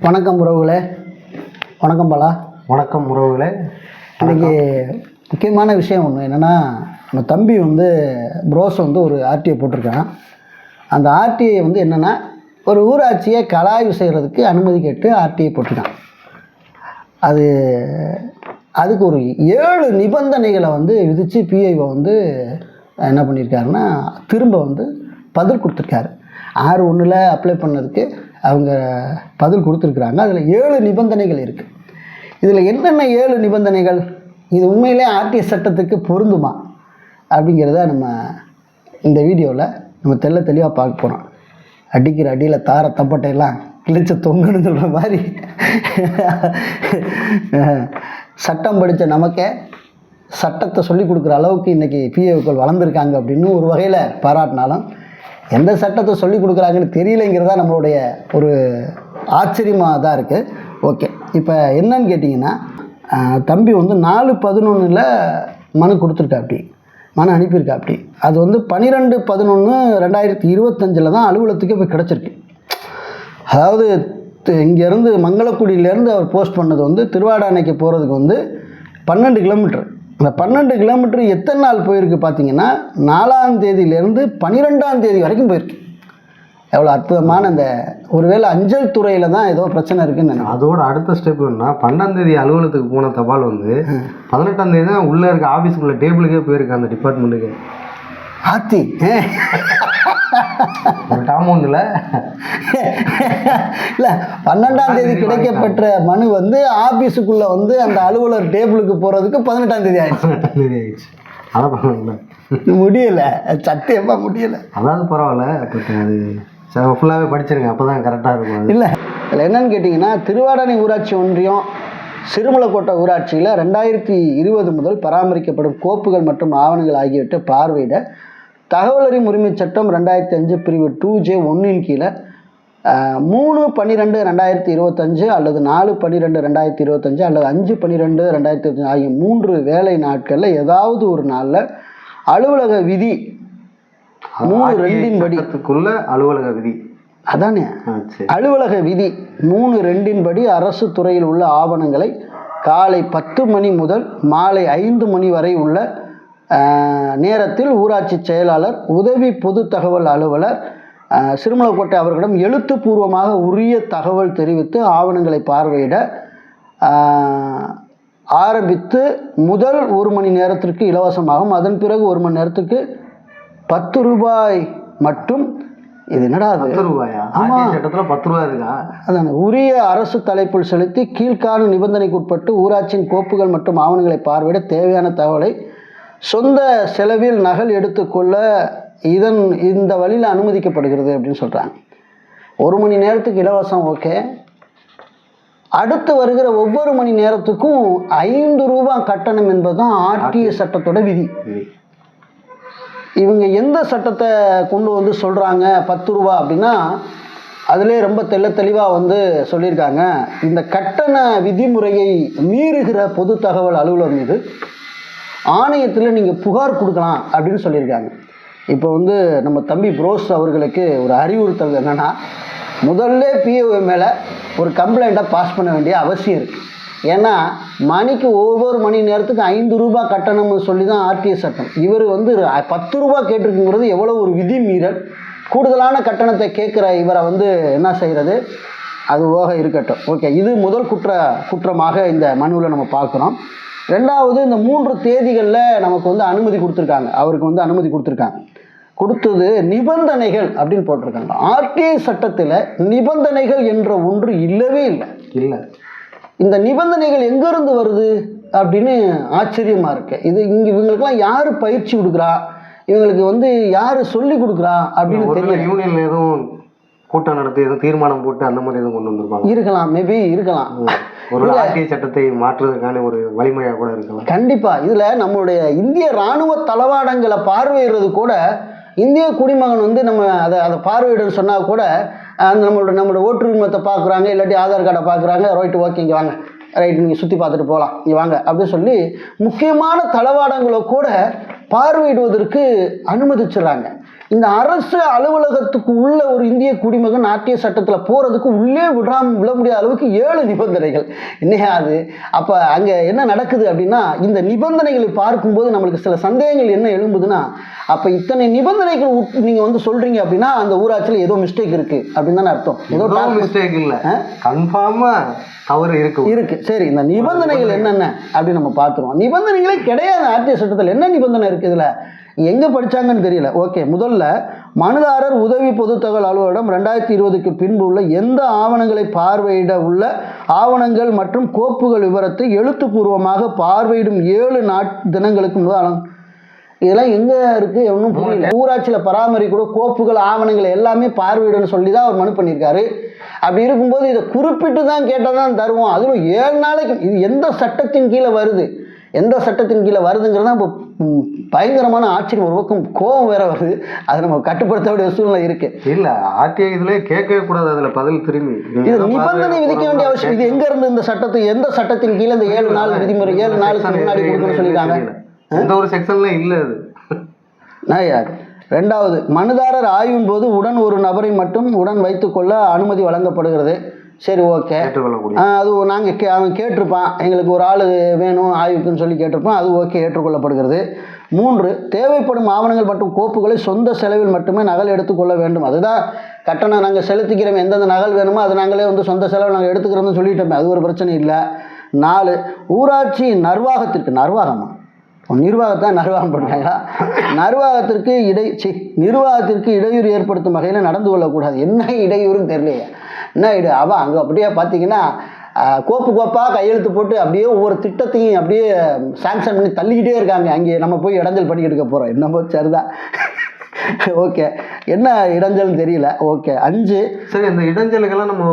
வணக்கம் உறவுகளே. வணக்கம் பாலா. வணக்கம் உறவுகளே. இன்னைக்கு முக்கியமான விஷயம் ஒன்று என்னென்னா நம்ம தம்பி வந்து ப்ரோஸ் வந்து ஒரு ஆர்டிஐ போட்டிருக்கான். அந்த ஆர்டிஐ வந்து என்னென்னா ஒரு ஊராட்சியை கலாய்வு செய்கிறதுக்கு அனுமதி கேட்டு ஆர்டிஐ போட்டிருக்கான். அது அதுக்கு ஒரு ஏழு நிபந்தனைகளை வந்து விதித்து பிஐஓ வந்து என்ன பண்ணியிருக்காருன்னா திரும்ப வந்து பதில் கொடுத்துருக்காரு. ஆறு ஒன்றில் அப்ளை பண்ணதுக்கு அவங்க பதில் கொடுத்துருக்குறாங்க. அதில் ஏழு நிபந்தனைகள் இருக்குது இதில் என்னென்ன ஏழு நிபந்தனைகள்? இது உண்மையிலே ஆர்டிஐ சட்டத்துக்கு பொருந்துமா? அப்படிங்கிறத நம்ம இந்த வீடியோவில் நம்ம தெள்ள தெளிவாக பார்க்க போகிறோம் அடிக்கிற அடியில் தார தப்பட்டையெல்லாம் கிழிச்ச தொங்குன்னு சொல்கிற மாதிரி சட்டம் படித்த நமக்கே சட்டத்தை சொல்லிக் கொடுக்குற அளவுக்கு இன்றைக்கி பிஏக்கள் வளர்ந்துருக்காங்க அப்படின்னு ஒரு வகையில் பாராட்டினாலும் எந்த சட்டத்தை சொல்லி கொடுக்குறாங்கன்னு தெரியலைங்கிறதா நம்மளுடைய ஒரு ஆச்சரியமாக தான் இருக்குது ஓகே இப்போ என்னன்னு கேட்டிங்கன்னா தம்பி வந்து நாலு பதினொன்றில் மனு கொடுத்துருக்காப்படி மனு அனுப்பியிருக்காப்படி அது வந்து பன்னிரெண்டு பதினொன்று ரெண்டாயிரத்தி இருபத்தஞ்சில் தான் அலுவலகத்துக்கே இப்போ கிடச்சிருக்கு. அதாவது இங்கேருந்து மங்களக்குடியிலேருந்து அவர் போஸ்ட் பண்ணது வந்து திருவாடானைக்கு போகிறதுக்கு வந்து பன்னெண்டு கிலோமீட்டர். அந்த பன்னெண்டு கிலோமீட்டர் எத்தனை நாள் போயிருக்கு பார்த்தீங்கன்னா நாலாம் தேதியிலேருந்து பன்னிரெண்டாம் தேதி வரைக்கும் போயிருக்கு. எவ்வளோ அற்புதமான அந்த ஒருவேளை அஞ்சல் துறையில் தான் ஏதோ பிரச்சனை இருக்குன்னு அதோட அடுத்த ஸ்டெப் என்னன்னா பன்னெண்டாம் தேதி அலுவலகத்துக்கு போன தபால் வந்து பதினெட்டாம் தேதி தான் உள்ளே இருக்க ஆஃபீஸுக்குள்ள டேபிளுக்கே போயிருக்கு அந்த டிபார்ட்மெண்ட்டுக்கு ஆத்தி. டாமௌண்டில் இல்லை பன்னெண்டாம் தேதி கிடைக்கப்பெற்ற மனு வந்து ஆஃபீஸுக்குள்ளே வந்து அந்த அலுவலர் டேபிளுக்கு போகிறதுக்கு பதினெட்டாம் தேதி ஆயிடுச்சு. தேதி ஆயிடுச்சு. அதான் பண்ணல முடியலை. சத்தியமாக முடியலை. அதாவது பரவாயில்ல. அது. சரி ஃபுல்லாகவே படிச்சிருங்க. அப்போ தான் கரெக்டாக இருக்கும் இல்லை இதில் என்னன்னு கேட்டிங்கன்னா திருவாடானை ஊராட்சி ஒன்றியம் சிறுமலக்கோட்டை ஊராட்சியில் ரெண்டாயிரத்தி இருபது முதல் பராமரிக்கப்படும் கோப்புகள் மற்றும் ஆவணங்கள் ஆகியவற்றை பார்வையிட தகவல் அறியும் உரிமைச் சட்டம் ரெண்டாயிரத்தி அஞ்சு பிரிவு டூ ஜே ஒன்றின் கீழே மூணு பன்னிரெண்டு ரெண்டாயிரத்தி இருபத்தஞ்சு அல்லது நாலு பன்னிரெண்டு ரெண்டாயிரத்தி இருபத்தஞ்சு அல்லது அஞ்சு பன்னிரெண்டு ரெண்டாயிரத்தி இருபத்தஞ்சு ஆகிய மூன்று வேலை நாட்களில் ஏதாவது ஒரு நாளில் அலுவலக விதி மூணு ரெண்டின் படி சட்டத்துக்குள்ள அலுவலக விதி. அதானே? அலுவலக விதி மூணு ரெண்டின்படி அரசு துறையில் உள்ள ஆவணங்களை காலை பத்து மணி முதல் மாலை ஐந்து மணி வரை உள்ள நேரத்தில் ஊராட்சி செயலாளர் உதவி பொது தகவல் அலுவலர் சிறுமலக்கோட்டை அவர்களிடம் எழுத்துப்பூர்வமாக உரிய தகவல் தெரிவித்து ஆவணங்களை பார்வையிட ஆரம்பித்து முதல் ஒரு மணி நேரத்திற்கு இலவசமாகும். அதன் பிறகு ஒரு மணி நேரத்துக்கு பத்து ரூபாய் மட்டும். இது என்னடா அது? பத்து ரூபாயா? ஆர்டிஐ சட்டத்தில் பத்து ரூபா இருக்கா? அதான். உரிய அரசு தலைப்பில் செலுத்தி கீழ்காணும் நிபந்தனைக்கு உட்பட்டு ஊராட்சியின் கோப்புகள் மற்றும் ஆவணங்களை பார்வையிட தேவையான தகவலை சொந்த செலவில் நகல் எடுத்துக்கொள்ள இதன் இந்த வழியில் அனுமதிக்கப்படுகிறது அப்படின்னு சொல்கிறாங்க ஒரு மணி நேரத்துக்கு இலவசம் ஓகே. அடுத்து வருகிற ஒவ்வொரு மணி நேரத்துக்கும் ஐந்து ரூபாய் கட்டணம் என்பது தான் ஆர்டிஏ. சட்டத்தோட விதி. விதி. இவங்க எந்த சட்டத்தை கொண்டு வந்து சொல்கிறாங்க பத்து ரூபா அப்படின்னா அதிலே ரொம்ப தெள்ள தெளிவாக வந்து சொல்லியிருக்காங்க. இந்த கட்டண விதிமுறையை மீறுகிற பொது தகவல் அலுவலர் மீது ஆணையத்தில் நீங்கள் புகார் கொடுக்கலாம் அப்படின்னு சொல்லியிருக்காங்க. இப்போ வந்து நம்ம தம்பி புரோஸ் அவர்களுக்கு ஒரு அறிவுறுத்தல் என்னென்னா முதல்ல பிஓ மேலே ஒரு கம்ப்ளைண்ட்டை பாஸ் பண்ண வேண்டிய அவசியம் இருக்குது ஏன்னா மணிக்கு ஒவ்வொரு மணி நேரத்துக்கு ஐந்து ரூபா கட்டணம்னு சொல்லி தான் ஆர்டிஏ சட்டம். இவர் வந்து பத்து ரூபா கேட்டிருக்குங்கிறது எவ்வளோ ஒரு விதி மீறல். கூடுதலான கட்டணத்தை கேட்குற இவரை வந்து என்ன செய்கிறது அது போக இருக்கட்டும். ஓகே இது முதல் குற்ற குற்றமாக இந்த மனுவில் நம்ம பார்க்குறோம். ரெண்டாவது இந்த மூன்று தேதிகளில் நமக்கு வந்து அனுமதி கொடுத்துருக்காங்க. அவருக்கு வந்து அனுமதி கொடுத்துருக்காங்க. கொடுத்தது நிபந்தனைகள் அப்படின்னு போட்டிருக்காங்க. ஆர்டிஐ சட்டத்தில் நிபந்தனைகள் என்ற ஒன்று இல்லவே இல்லை. இல்லை. இந்த நிபந்தனைகள் எங்கேருந்து வருது அப்படின்னு ஆச்சரியமாக இருக்கு. இது இங்கே இவங்களுக்கெல்லாம் யார் பயிற்சி கொடுக்குறா? இவங்களுக்கு வந்து யார் சொல்லி கொடுக்குறா அப்படின்னு தெரியல. யூனியன்ல எதுவும் கூட்டம் நடத்தி எதுவும் தீர்மானம் போட்டு அந்த மாதிரி எதுவும் கொண்டு வந்திருப்பாங்க? இருக்கலாம் மேபி இருக்கலாம். ஒரு ஆர்டிஐ சட்டத்தை மாற்றுவதற்கான ஒரு வழிமுறையாக கூட இருக்கலாம். கண்டிப்பா. இதுல நம்மளுடைய இந்திய ராணுவ தளவாடங்களை பார்வையிடுறது கூட இந்திய குடிமகன் வந்து நம்ம அதை அதை பார்வையிடன்னு சொன்னா கூட அந்த நம்மளோட நம்மளோட ஓட்டுரிமத்தை பார்க்குறாங்க இல்லாட்டி ஆதார் கார்டை பார்க்குறாங்க ரைட்டு ஓகே இங்கே வாங்க. ரைட் நீங்கள் சுற்றி பார்த்துட்டு போகலாம். இங்கே வாங்க. அப்படின்னு சொல்லி முக்கியமான தளவாடங்களை கூட பார்வையிடுவதற்கு அனுமதிச்சிடுறாங்க இந்த அரசு அலுவலகத்துக்கு உள்ள ஒரு இந்திய குடிமகன் நாட்டிய சட்டத்தில் போகிறதுக்கு உள்ளே விடாம விட முடியாத அளவுக்கு ஏழு நிபந்தனைகள். என்னையா அது? அப்போ அங்கே என்ன நடக்குது அப்படின்னா இந்த நிபந்தனைகளை பார்க்கும்போது நம்மளுக்கு சில சந்தேகங்கள் என்ன எழும்புதுன்னா அப்போ இத்தனை நிபந்தனைகள் உட்- நீங்க வந்து சொல்றீங்க அப்படின்னா அந்த ஊராட்சியில் ஏதோ மிஸ்டேக் இருக்கு அப்படின்னு தானே அர்த்தம். ஏதோ மிஸ்டேக் இல்ல. கன்ஃபார்மா தவறு இருக்கு. இருக்கு. சரி இந்த நிபந்தனைகள் என்னென்ன அப்படின்னு நம்ம பார்த்துருவோம். நிபந்தனைகளே கிடையாது. ஆர்டிஐ சட்டத்தில் என்ன நிபந்தனை இருக்கு இதுல எங்க படிச்சாங்கன்னு தெரியல. ஓகே முதல்ல மனுதாரர் உதவி பொது தகவல் அலுவலகம் ரெண்டாயிரத்தி இருபதுக்கு பின்பு உள்ள எந்த ஆவணங்களை பார்வையிட உள்ள ஆவணங்கள் மற்றும் கோப்புகள் விவரத்தை எழுத்துப்பூர்வமாக பார்வையிடும் ஏழு நாட் தினங்களுக்கு முதல் இதெல்லாம் எங்க இருக்கு? ஒன்றும் புரியல. ஊராட்சியில் பராமரிக்கூட கோப்புகள் ஆவணங்கள் எல்லாமே பார்வையிடணும்னு சொல்லி தான் அவர் மனு பண்ணியிருக்காரு. அப்படி இருக்கும்போது இதை குறிப்பிட்டு தான் கேட்டால் தான் தருவோம். அதுவும் ஏழு நாளைக்கு இது எந்த சட்டத்தின் கீழே வருது? எந்த சட்டத்தின் கீழே வருதுங்கிறது தான் இப்போ பயங்கரமான ஆட்சியின் ஒரு பக்கம் கோபம் வேற வருது. அதை நம்ம கட்டுப்படுத்த வேண்டிய சூழ்நிலை இருக்கு. இல்ல ஆர்டிஐ இதுல கேட்கவே கூடாது அதுல பதில் திரும்பி. இது நிபந்தனை விதிக்க வேண்டிய அவசியம் இது எங்க இருந்து இந்த சட்டத்தை எந்த சட்டத்தின் கீழே இந்த ஏழு நாள் விதிமுறை ஏழு நாளுக்கு முன்னாடி கொடுக்கணும்னு சொல்லியிருக்காங்க. எந்த ஒரு செக்ஷன்ல இல்ல அது. ரெண்டாவது மனுதாரர் ஆய்வின் போது உடன் ஒரு நபரை மட்டும் உடன் வைத்துக்கொள்ள அனுமதி வழங்கப்படுகிறது. சரி ஓகே. அது நாங்கள் கே அவன் கேட்டிருப்பான். எங்களுக்கு ஒரு ஆள் வேணும் ஆய்வுக்குன்னு சொல்லி கேட்டிருப்பான். அது ஓகே ஏற்றுக்கொள்ளப்படுகிறது. மூன்று தேவைப்படும் ஆவணங்கள் மற்றும் கோப்புகளை சொந்த செலவில் மட்டுமே நகல் எடுத்துக்கொள்ள வேண்டும். அதுதான் கட்டணம். நாங்கள் செலுத்திக்கிறோம். எந்தெந்த நகல் வேணுமோ அதை நாங்களே வந்து சொந்த செலவு நாங்கள் எடுத்துக்கிறோம்னு சொல்லிட்டோமே அது ஒரு பிரச்சனை இல்லை. நாலு ஊராட்சி நிர்வாகத்திற்கு நிர்வாகமா? நிர்வாகத்தை நிர்வாகம் பண்ணுறாங்களா நிர்வாகத்திற்கு இடை சி நிர்வாகத்திற்கு இடையூறு ஏற்படுத்தும் வகையில் நடந்து கொள்ளக்கூடாது. என்ன இடையூறுன்னு தெரியலையே. என்ன இடு அவன் அங்கே அப்படியே பார்த்தீங்கன்னா கோப்பு கோப்பாக கையெழுத்து போட்டு அப்படியே ஒவ்வொரு திட்டத்தையும் அப்படியே சாங்ஷன் பண்ணி தள்ளிக்கிட்டே இருக்காங்க. அங்கே நம்ம போய் இடைஞ்சல் பண்ணி எடுக்க போகிறோம் என்னமோ சரிதான். ஓகே. என்ன இடைஞ்சல்னு தெரியல. ஓகே. அஞ்சு. சரி அந்த இடைஞ்சலுக்கெல்லாம் நம்ம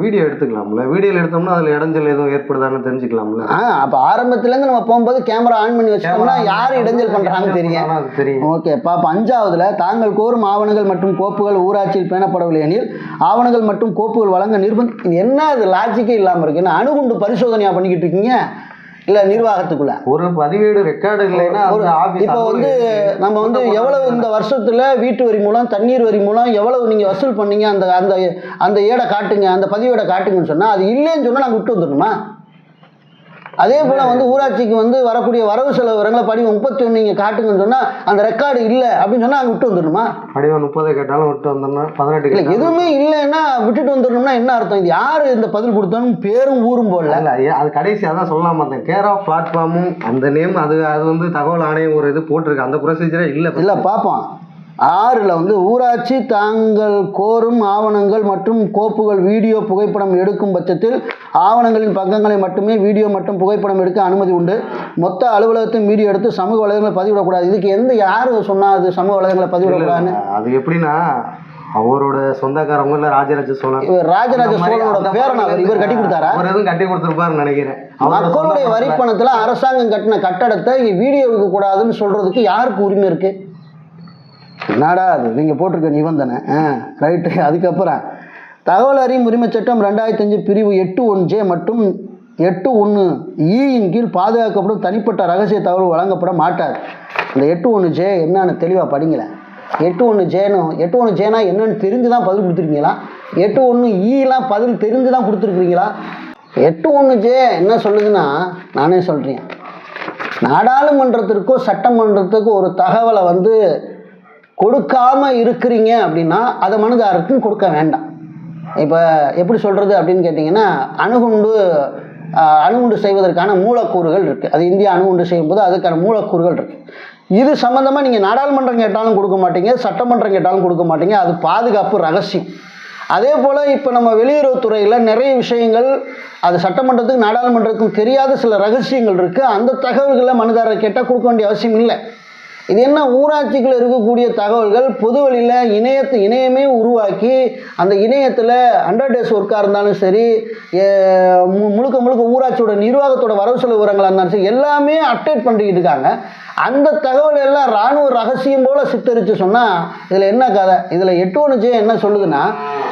வீடியோ எடுத்துக்கலாம்ல. வீடியோல எடுத்தோம்னா அதுல இடைஞ்சல் எதுவும் ஏற்படுதான்னு தெரிஞ்சுக்கலாம்ல. ஆ அப்போ ஆரம்பத்துலேருந்து நம்ம போகும்போது கேமரா ஆன் பண்ணி வச்சிட்டோம்னா யார் இடைஞ்சல் பண்ணுறாங்கன்னு தெரியும். தெரியும். ஓகே பாப்பா அஞ்சாவதுல தாங்கள் கோரும் ஆவணங்கள் மற்றும் கோப்புகள் ஊராட்சியில் பேணப்படவில்லை எனில் ஆவணங்கள் மற்றும் கோப்புகள் வழங்க நிர்பந்த என்ன அது லாஜிக்கே இல்லாமல் இருக்கு? என்ன அணுகுண்டு பரிசோதனையா பண்ணிக்கிட்டு இருக்கீங்க? இல்லை நிர்வாகத்துக்குள்ள. ஒரு பதிவேடு ரெக்கார்டு இல்லைன்னா ஒரு இப்போ வந்து நம்ம வந்து எவ்வளவு இந்த வருஷத்துல வீட்டு வரி மூலம் தண்ணீர் வரி மூலம் எவ்வளவு நீங்க வசூல் பண்ணீங்க? அந்த அந்த அந்த ஏடை காட்டுங்க அந்த பதிவேடை காட்டுங்கன்னு சொன்னா அது இல்லைன்னு சொன்னா நாங்கள் விட்டு வந்துடணுமா? அதே போல வந்து ஊராட்சிக்கு வந்து வரக்கூடிய வரவு செலவு விவரங்களை படிவம் முப்பத்தி ஒன்று நீங்கள் காட்டுங்கன்னு சொன்னா அந்த ரெக்கார்டு இல்லை அப்படின்னு சொன்னா அங்கே விட்டு வந்துடணுமா படிவம் முப்பது கேட்டாலும் விட்டு வந்தோம்னா பதினெட்டு இல்லை எதுவுமே இல்லைன்னா விட்டுட்டு வந்துடணும்னா என்ன அர்த்தம்? இது யார் இந்த பதில் கொடுத்தாலும் பேரும் ஊரும் போடல இல்ல அது கடைசி அதான் சொல்லலாம்? பார்த்தேன் கேர் ஆஃப் பிளாட்ஃபார்மும் அந்த நேம் அது அது வந்து தகவல் ஆணையம் ஒரு இது போட்டிருக்கு. அந்த ப்ரொசீஜரே இல்ல இல்லை பார்ப்போம். ஆறில் வந்து ஊராட்சி தாங்கள் கோரும் ஆவணங்கள் மற்றும் கோப்புகள் வீடியோ புகைப்படம் எடுக்கும் பட்சத்தில் ஆவணங்களின் பக்கங்களை மட்டுமே வீடியோ மற்றும் புகைப்படம் எடுக்க அனுமதி உண்டு. மொத்த அலுவலகத்தையும் வீடியோ எடுத்து சமூக வலைதளங்களை பதிவிடக்கூடாது. இதுக்கு எந்த யார் சொன்னா அது சமூக வலைதளங்களை பதிவிடக்கூடாதுன்னு? அது எப்படின்னா அவரோட சொந்தக்காரவங்க இல்ல ராஜராஜ சோழன். ராஜராஜ சோழனோட பேரன் அவர் இவர் கட்டி கொடுத்தாரா? அவர் எதுவும் கட்டி கொடுத்துருப்பாருன்னு நினைக்கிறேன். மக்களுடைய சொந்த வரி பணத்துல- பணத்தில் அரசாங்கம் கட்டின கட்டடத்தை வீடியோ எடுக்கக்கூடாதுன்னு சொல்கிறதுக்கு யாருக்கு உரிமை இருக்குது என்னடா அது? நீங்கள் போட்டிருக்க நிபந்தனை ஆ ரைட்டு அதுக்கப்புறம் தகவல் அறியும் உரிமைச் சட்டம் ரெண்டாயிரத்தி அஞ்சு பிரிவு எட்டு ஒன் ஜே மற்றும் எட்டு ஒன்று ஈயின் கீழ் பாதுகாக்கப்படும் தனிப்பட்ட ரகசிய தகவல் வழங்கப்பட மாட்டாது இந்த எட்டு ஒன்று ஜே என்னன்னு தெளிவாக படிங்களேன். எட்டு ஒன்று ஜேனு எட்டு ஒன்று ஜேனா என்னன்னு தெரிஞ்சு தான் பதில் கொடுத்துருக்கீங்களா? எட்டு ஒன்று ஈலாம் பதில் தெரிஞ்சு தான் கொடுத்துருக்குறீங்களா? எட்டு ஒன்று ஜே என்ன சொல்லுதுன்னா நானே சொல்கிறேன் நாடாளுமன்றத்திற்கோ சட்டமன்றத்துக்கோ ஒரு தகவலை வந்து கொடுக்காம இருக்கிறீங்க அப்படின்னா அதை மனுதாரருக்கும் கொடுக்க வேண்டாம். இப்போ எப்படி சொல்கிறது அப்படின்னு கேட்டிங்கன்னா அணுகுண்டு அணுகுண்டு செய்வதற்கான மூலக்கூறுகள் இருக்குது அது இந்தியா அணுகுண்டு செய்யும்போது அதுக்கான மூலக்கூறுகள் இருக்குது இது சம்மந்தமாக நீங்கள் நாடாளுமன்றம் கேட்டாலும் கொடுக்க மாட்டீங்க சட்டமன்றம் கேட்டாலும் கொடுக்க மாட்டீங்க. அது பாதுகாப்பு ரகசியம். அதே போல் இப்போ நம்ம வெளியுறவுத்துறையில் நிறைய விஷயங்கள் அது சட்டமன்றத்துக்கு நாடாளுமன்றத்துக்கும் தெரியாத சில ரகசியங்கள் இருக்குது அந்த தகவல்களை மனுதாரர் கேட்டால் கொடுக்க வேண்டிய அவசியம் இல்லை. இது என்ன? ஊராட்சிக்குள்ள இருக்கக்கூடிய தகவல்கள் பொது வழியில் இணையத்து இணையமே உருவாக்கி அந்த இணையத்தில் ஹண்ட்ரட் டேஸ் ஒர்க்காக இருந்தாலும் சரி மு- முழுக்க முழுக்க ஊராட்சியோட நிர்வாகத்தோட வரவு செலவு விவரங்களாக இருந்தாலும் சரி எல்லாமே அப்டேட் பண்ணிக்கிட்டு இருக்காங்க. அந்த தகவல் எல்லாம் இராணுவ ரகசியம் போல் சித்தரித்து சொன்னால் இதில் என்ன கதை? இதில் எட்டு ஒன்று என்ன சொல்லுதுன்னா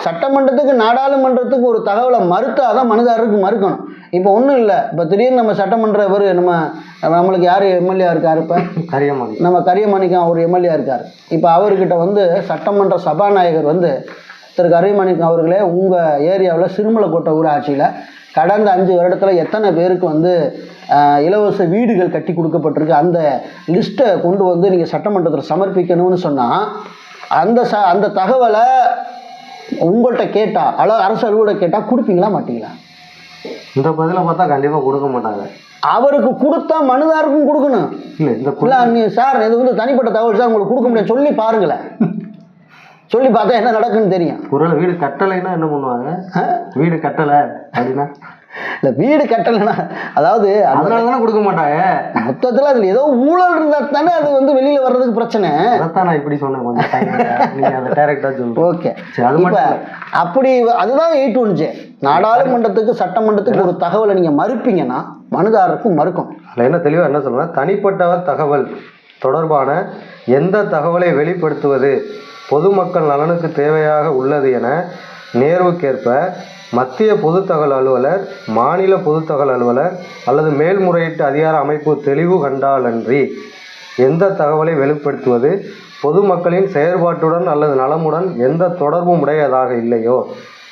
சட்டமன்றத்துக்கு நாடாளுமன்றத்துக்கு ஒரு தகவலை மறுத்தாதான் மனுதாரருக்கு மறுக்கணும். இப்போ ஒன்றும் இல்லை. இப்போ திடீர்னு நம்ம சட்டமன்ற இவர் நம்ம நம்மளுக்கு யார் எம்எல்ஏ இருக்கார் இப்போ? கரியமான் நம்ம கரியமாணிக்கம் ஒரு எம்எல்ஏ இருக்கார். இப்போ அவர்கிட்ட வந்து சட்டமன்ற சபாநாயகர் வந்து திரு கரியமாணிக்கம் அவர்களே உங்கள் ஏரியாவில் சிறுமலைக்கோட்டை ஊராட்சியில் கடந்த அஞ்சு வருடத்தில் எத்தனை பேருக்கு வந்து இலவச வீடுகள் கட்டி கொடுக்கப்பட்டிருக்கு? அந்த லிஸ்ட்டை கொண்டு வந்து நீங்கள் சட்டமன்றத்தில் சமர்ப்பிக்கணும்னு சொன்னால் அந்த ச அந்த தகவலை உங்கள்கிட்ட கேட்டால் அல்ல அரசு அலுவலகம் கேட்டால் கொடுப்பீங்களா மாட்டீங்களா? இந்த பதிலை பார்த்தா கண்டிப்பாக கொடுக்க மாட்டாங்க. அவருக்கு கொடுத்தா மனுதாருக்கும் கொடுக்கணும். இல்லை இந்த இல்லை நீ சார் இது வந்து தனிப்பட்ட தகவல் சார் உங்களுக்கு கொடுக்க முடியாது. சொல்லி பாருங்களேன். சொல்லி பார்த்தா என்ன நடக்குன்னு தெரியும். ஒருவேளை வீடு கட்டலைன்னா என்ன பண்ணுவாங்க? வீடு கட்டலை அப்படின்னா? இல்லை வீடு கட்டலைன்னா அதாவது அதனால தானே கொடுக்க மாட்டாங்க? மொத்தத்தில் அதில் ஏதோ ஊழல் இருந்தால் தானே அது வந்து வெளியில் வர்றதுக்கு பிரச்சனை. அதைத்தான் நான் இப்படி சொன்னேன் கொஞ்சம் டேரக்டாக ஓகே. அது. அப்படி அதுதான் எயிட் ஒன்ஜே நாடாளுமன்றத்துக்கு சட்டமன்றத்துக்கு ஒரு தகவலை நீங்கள் மறுப்பீங்கன்னா மனுதாரருக்கும் மறுக்கும். அதில் என்ன தெளிவாக என்ன சொல்றேன்னா தனிப்பட்டவர் தகவல் தொடர்பான எந்த தகவலை வெளிப்படுத்துவது பொதுமக்கள் நலனுக்கு தேவையாக உள்ளது என நேர்வுக்கேற்ப மத்திய பொதுத் தகவல் அலுவலர் மாநில பொதுத்தகவல் அலுவலர் அல்லது மேல்முறையீட்டு அதிகார அமைப்பு தெளிவு கண்டாலன்றி எந்த தகவலை வெளிப்படுத்துவது பொதுமக்களின் செயற்பாட்டுடன் அல்லது நலமுடன் எந்த தொடர்பும் உடையதாக இல்லையோ?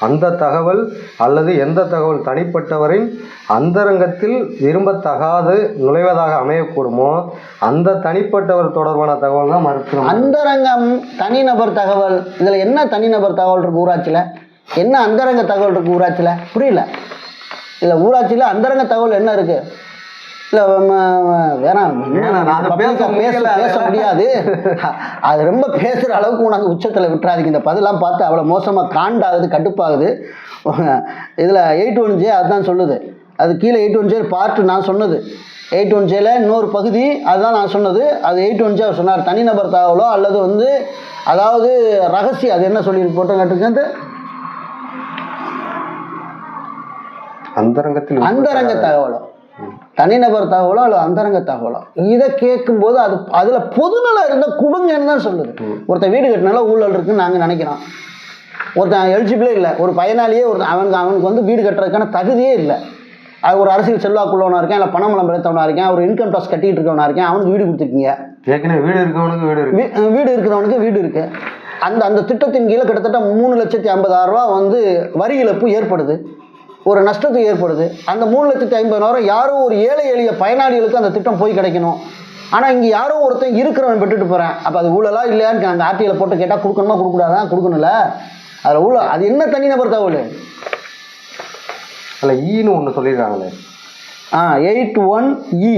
அந்த தகவல் அல்லது எந்த தகவல் தனிப்பட்டவரின் அந்தரங்கத்தில் விரும்பத்தகாது நுழைவதாக அமையக்கூடுமோ? அந்த தனிப்பட்டவர் தொடர்பான தகவல் தான் மறுக்கிறோம் அந்தரங்கம் தனிநபர் தகவல். இதில் என்ன தனிநபர் தகவல் இருக்கு ஊராட்சியில்? என்ன அந்தரங்க தகவல் இருக்கு ஊராட்சியில்? புரியல. இல்லை ஊராட்சியில் அந்தரங்க தகவல் என்ன இருக்கு? இல்லை வேணாம். பேச பேச முடியாது. அது ரொம்ப பேசுகிற அளவுக்கு உனக்கு உச்சத்தில் விட்டுறாதீங்க. இந்த பதிலாம் பார்த்து அவ்வளோ மோசமாக காண்டாகுது கடுப்பாகுது இதில் எயிட் ஒன் ஜே அதுதான் சொல்லுது. அது கீழே எயிட் ஒன் ஜே பார்ட் நான் சொன்னது. எயிட் ஒன் ஜேல இன்னொரு பகுதி அதுதான் நான் சொன்னது. அது எயிட் ஒன் ஜே அவர் சொன்னார். தனிநபர் தகவலோ அல்லது வந்து அதாவது ரகசியம் அது என்ன சொல்லி போட்டு கட்டுக்கிறது அந்தரங்கத்தில் அந்தரங்க தகவலோ தனிநபர் தகவலோ அல்லது அந்தரங்க தகவலோ. இதை கேட்கும்போது அது அதில் பொதுநலம் இருந்தால் கொடுங்கன்னு தான் சொல்லுது. ஒருத்தன் வீடு கட்டினால ஊழல் இருக்குன்னு நாங்கள் நினைக்கிறோம். ஒருத்தன் எலிஜிபிளே இல்லை. ஒரு பயனாளியே ஒரு அவனுக்கு அவனுக்கு வந்து வீடு கட்டுறதுக்கான தகுதியே இல்லை. அது ஒரு அரசியல் செல்வாக்குள்ளவனா இருக்கேன் இல்லை பணம் பெருத்தவனா இருக்கேன் ஒரு இன்கம் டாக்ஸ் கட்டிட்டு இருக்கவனா இருக்கேன் அவனுக்கு வீடு கொடுத்துருக்கீங்க. ஏற்கனவே வீடு இருக்கவனுக்கு வீடு இருக்கு. வீடு இருக்கிறவனுக்கு வீடு இருக்கு. அந்த அந்த திட்டத்தின் கீழே கிட்டத்தட்ட மூணு லட்சத்தி ஐம்பதாயிரம் ரூபா வந்து வரி இழப்பு ஏற்படுது. ஒரு நஷ்டத்து ஏற்படுது. அந்த மூணு லட்சத்தி ஐம்பதாயிரம் யாரோ ஒரு ஏழை எளிய பயனாளிகளுக்கு அந்த திட்டம் போய் கிடைக்கணும். ஆனால் இங்கே யாரோ ஒருத்தன் இருக்கிறவன் பெற்றுட்டு போகிறேன் அப்போ அது ஊழலா இல்லையான்னு அங்கே ஆர்டியில் போட்டு கேட்டால் கொடுக்கணுமா கொடுக்கக்கூடாதா? கொடுக்கணும்ல. அதில் ஊழல் அது என்ன தனிநபர் தகவல்? அதில் ஈன்னு ஒன்று சொல்லியிருக்காங்களே. ஆ எயிட் ஒன் இ.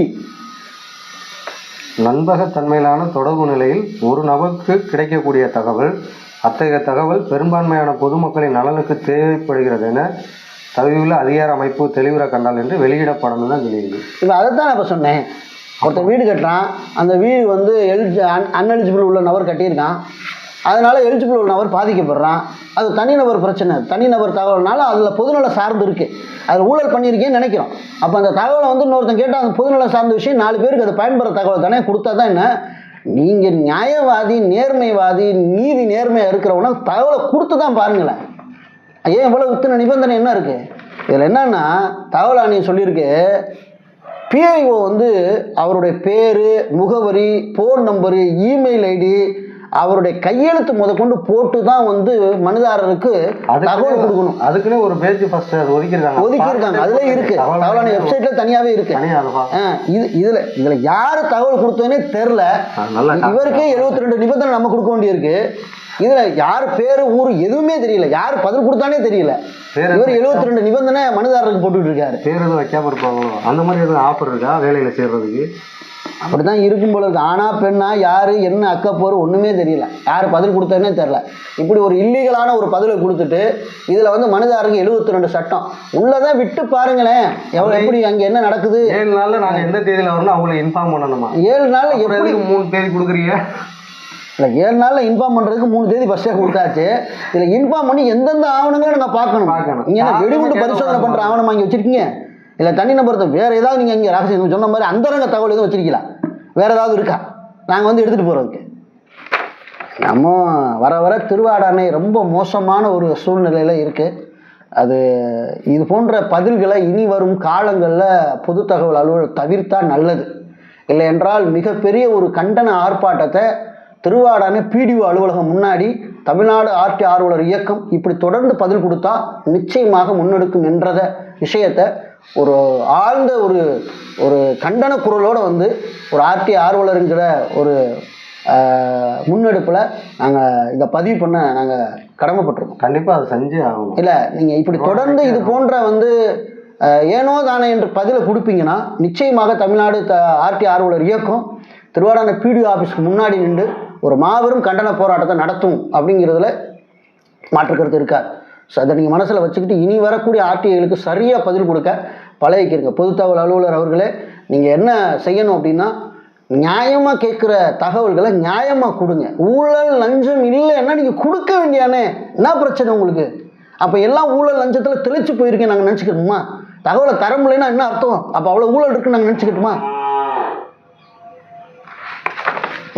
நண்பகத்தன்மையிலான தொடர்பு நிலையில் ஒரு நபருக்கு கிடைக்கக்கூடிய தகவல் அத்தகைய தகவல் பெரும்பான்மையான பொதுமக்களின் நலனுக்கு தேவைப்படுகிறது என தகுதியுள்ள அதிகார அமைப்பு தெளிவுற கண்டால் என்று வெளியிடப்படணும் தான் சொல்லியிருக்கு. இப்போ அதை தான் இப்போ சொன்னேன். ஒருத்தர் வீடு கட்டுறான். அந்த வீடு வந்து எலிஜி அன் அன்எலிஜிபிள் உள்ள நபர் கட்டியிருக்கான். அதனால் எலிஜிபிள் உள்ள நபர் பாதிக்கப்படுறான். அது தனிநபர் பிரச்சனை. தனிநபர் தகவல்னால அதில் பொதுநல சார்ந்து இருக்குது அதில் ஊழல் பண்ணியிருக்கேன்னு நினைக்கிறோம். அப்போ அந்த தகவலை வந்து இன்னொருத்தன் கேட்டால் அந்த பொதுநல சார்ந்த விஷயம் நாலு பேருக்கு அது பயன்படுற தகவல் தானே? கொடுத்தா தான் என்ன? நீங்கள் நியாயவாதி நேர்மைவாதி நீதி நேர்மையாக இருக்கிறவங்க தகவலை கொடுத்து தான் பாருங்களேன். ஏன் இவ்வளோ இத்தனை நிபந்தனை என்ன இருக்குது இதில் என்னன்னா தகவல் ஆணையம் சொல்லியிருக்கு பிஐஓ வந்து அவருடைய பேர் முகவரி ஃபோன் நம்பரு இமெயில் ஐடி அவருடைய கையெழுத்து முதற்கொண்டு போட்டு தான் வந்து மனுதாரருக்கு தகவல் கொடுக்கணும். அதுக்குன்னு ஒரு பேஜ் ஃபர்ஸ்ட் அது ஒதுக்கியிருக்காங்க. ஒதுக்கியிருக்காங்க. அதில் இருக்கு. தகவல் தகவல் ஆணைய வெப்சைட்டில் தனியாகவே இருக்கு. இது இதில் இதில் யார் தகவல் கொடுத்தோன்னே தெரில இவருக்கே எழுபத்தி ரெண்டு நிபந்தனை நம்ம கொடுக்க வேண்டியிருக்கு. இதில் யார் பேர் ஊர் எதுவுமே தெரியல. யார் பதில் கொடுத்தானே தெரியல. இவர் எழுபத்தி ரெண்டு நிபந்தனை மனுதாரருக்கு போட்டுட்டு இருக்காரு பேர் எதுவும் வைக்காம இருப்பாங்களோ? அந்த மாதிரி எதுவும் ஆஃபர் இருக்கா? வேலையில் சேர்றதுக்கு? அப்படி தான் இருக்கும் போல இருக்கு. ஆனா பெண்ணா யார் என்ன அக்கப்போர் ஒன்றுமே தெரியல. யார் பதில் கொடுத்ததுனே தெரில இப்படி ஒரு இல்லீகலான ஒரு பதிலை கொடுத்துட்டு இதில் வந்து மனுதாரருக்கு எழுபத்தி ரெண்டு சட்டம். உள்ளதான் விட்டு பாருங்களேன். எவ்வளோ எப்படி அங்கே என்ன நடக்குது? ஏழு நாள்ல நாங்க எந்த தேதியில வரணும்? அவங்களுக்கு இன்ஃபார்ம் பண்ணணுமா? ஏழு அப்புறம் எப்படி மூணு தேதி கொடுக்குறீங்க? இல்லை ஏழு நாளில் இன்ஃபார்ம் பண்ணுறதுக்கு மூணு தேதி ஃபஸ்ட்டே கொடுத்தாச்சு. இதில் இன்ஃபார்ம் பண்ணி எந்தெந்த ஆவணங்களை நாங்கள் பார்க்கணும்? பார்க்கணும். என்ன வெடிகுண்டு. பரிசோதனை பண்ணுற ஆவணம்? வாங்கி வச்சிருக்கீங்க? இல்லை தனி நம்பர் வேறு ஏதாவது நீங்கள் இங்கே ரகசியம் சொன்ன மாதிரி அந்தரங்க தகவல் எதுவும் வச்சிருக்கீங்களா? வேறு ஏதாவது இருக்கா? நாங்கள் வந்து எடுத்துகிட்டு போகிறதுக்கு நம்ம வர வர திருவாடானை ரொம்ப மோசமான ஒரு சூழ்நிலையில் இருக்குது அது இது போன்ற பதில்களை இனி வரும் காலங்களில் பொது தகவல் அலுவலர் தவிர்த்தா நல்லது. இல்லை என்றால் மிகப்பெரிய ஒரு கண்டன ஆர்ப்பாட்டத்தை திருவாடானை பிடிஓ அலுவலகம் முன்னாடி தமிழ்நாடு ஆர்டி ஆர்வலர் இயக்கம் இப்படி தொடர்ந்து பதில் கொடுத்தா நிச்சயமாக முன்னெடுக்கும் என்றத விஷயத்தை ஒரு ஆழ்ந்த ஒரு ஒரு கண்டன குரலோடு வந்து ஒரு ஆர்டி ஆர்வலருங்கிற ஒரு முன்னெடுப்பில் நாங்கள் இதை பதிவு பண்ண நாங்கள் கடமைப்பட்டிருக்கோம். கண்டிப்பாக அதை செஞ்சே ஆகணும். இல்லை நீங்கள் இப்படி தொடர்ந்து இது போன்ற வந்து ஏனோ தானே என்று பதிலை கொடுப்பீங்கன்னா நிச்சயமாக தமிழ்நாடு த ஆர்டி ஆர்வலர் இயக்கம் திருவாடான பிடிஓ ஆஃபீஸ்க்கு முன்னாடி நின்று ஒரு மாபெரும் கண்டன போராட்டத்தை நடத்தும் அப்படிங்கிறதுல மாற்று கருத்து இருக்காது ஸோ அதை நீங்கள் மனசில் வச்சுக்கிட்டு இனி வரக்கூடிய ஆர்டிஐகளுக்கு சரியாக பதில் கொடுக்க பழகிக்கிறங்க பொது தகவல் அலுவலர் அவர்களே நீங்கள் என்ன செய்யணும் அப்படின்னா நியாயமாக கேட்குற தகவல்களை நியாயமாக கொடுங்க. ஊழல் லஞ்சம் இல்லைன்னா நீங்கள் கொடுக்க வேண்டியானே என்ன பிரச்சனை உங்களுக்கு? அப்போ எல்லாம் ஊழல் லஞ்சத்தில் தெளிச்சு போயிருக்கேன் நாங்கள் நினச்சிக்கணுமா? தகவலை தர முடியலன்னா என்ன அர்த்தம்? அப்போ அவ்வளோ ஊழல் இருக்குன்னு நாங்கள் நினச்சிக்கிட்டுமா?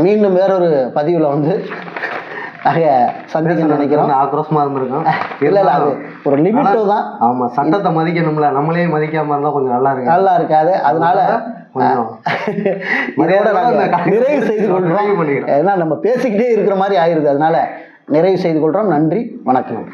மீண்டும் வேறொரு பதிவில் வந்து நாங்கள் சந்திக்க நினைக்கிறோம். ஆக்ரோஷமா இருந்திருக்கோம். இல்லை இல்லை அது ஒரு லிமிட்டு தான். ஆமா சட்டத்தை மதிக்கணும்ல. நம்மளே மதிக்காம இருந்தா கொஞ்சம் நல்லா இருக்கு நல்லா இருக்காது. அதனால இதோட நிறைவு செய்து பண்ணிக்கிறோம். ஏன்னா நம்ம பேசிக்கிட்டே இருக்கிற மாதிரி ஆயிருது. அதனால நிறைவு செய்து கொள்றோம். நன்றி. வணக்கம்.